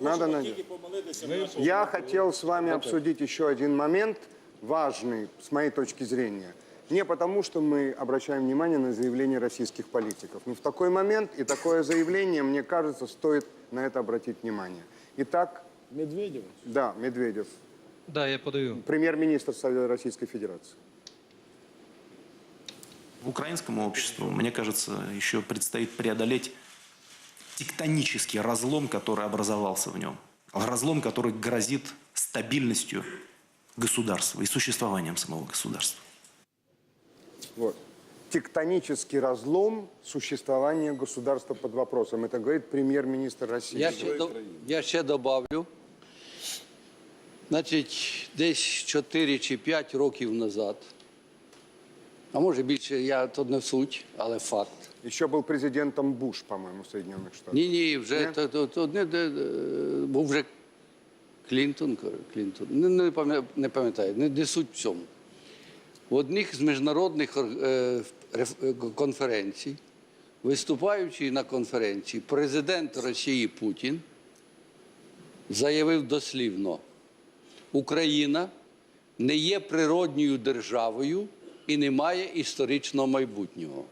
Надо надеть. Я хотел с вами обсудить еще один момент, важный с моей точки зрения. Не потому, что мы обращаем внимание на заявления российских политиков. Но в такой момент и такое заявление, мне кажется, стоит на это обратить внимание. Итак, Медведєв. да, Медведев, Да, я подаю. премьер-министр Совета Российской Федерации. Украинскому обществу, мне кажется, еще предстоит преодолеть тектонический разлом, который образовался в нем. Разлом, который грозит стабильностью государства и существованием самого государства. Вот. Тектонический разлом существования государства под вопросом. Это говорит премьер-министр России. Я ще, до, я ще добавлю. Значить, десь 4 чи 5 років назад, а може більше, я то не суть, але факт. Еще был президентом Буш, по-моему, Соединенных Штатов. Ні, ні, вже Ні? то, то, то не, де, був вже Клінтон, Клінтон. Не, не, пам'я- не пам'ятаю, не, не суть в цьому. В одних з міжнародних е, реф- е, конференцій, виступаючи на конференції, президент Росії Путін заявив дослівно, Україна не є природньою державою і не має історичного майбутнього.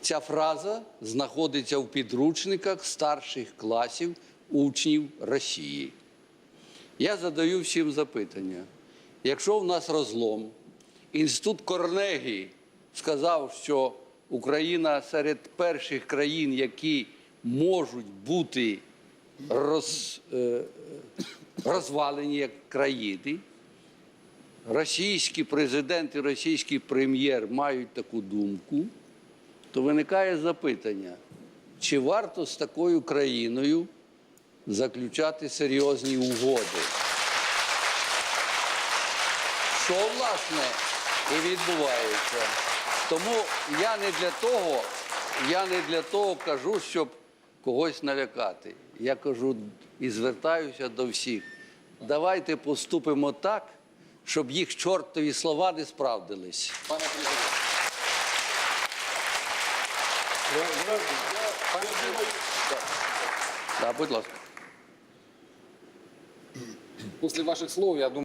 Ця фраза знаходиться в підручниках старших класів учнів Росії. Я задаю всім запитання. Якщо в нас розлом, інститут Корнегії сказав, що Україна серед перших країн, які можуть бути роз, е, розвалені як країни, російський президент і російський прем'єр мають таку думку, то виникає запитання, чи варто з такою країною заключати серйозні угоди? Що, власне, і відбувається. Тому я не для того, я не для того кажу, щоб когось налякати. Я кажу і звертаюся до всіх. Давайте поступимо так, щоб їх чортові слова не справдились. Так, будь ласка. Після ваших слов, я думаю,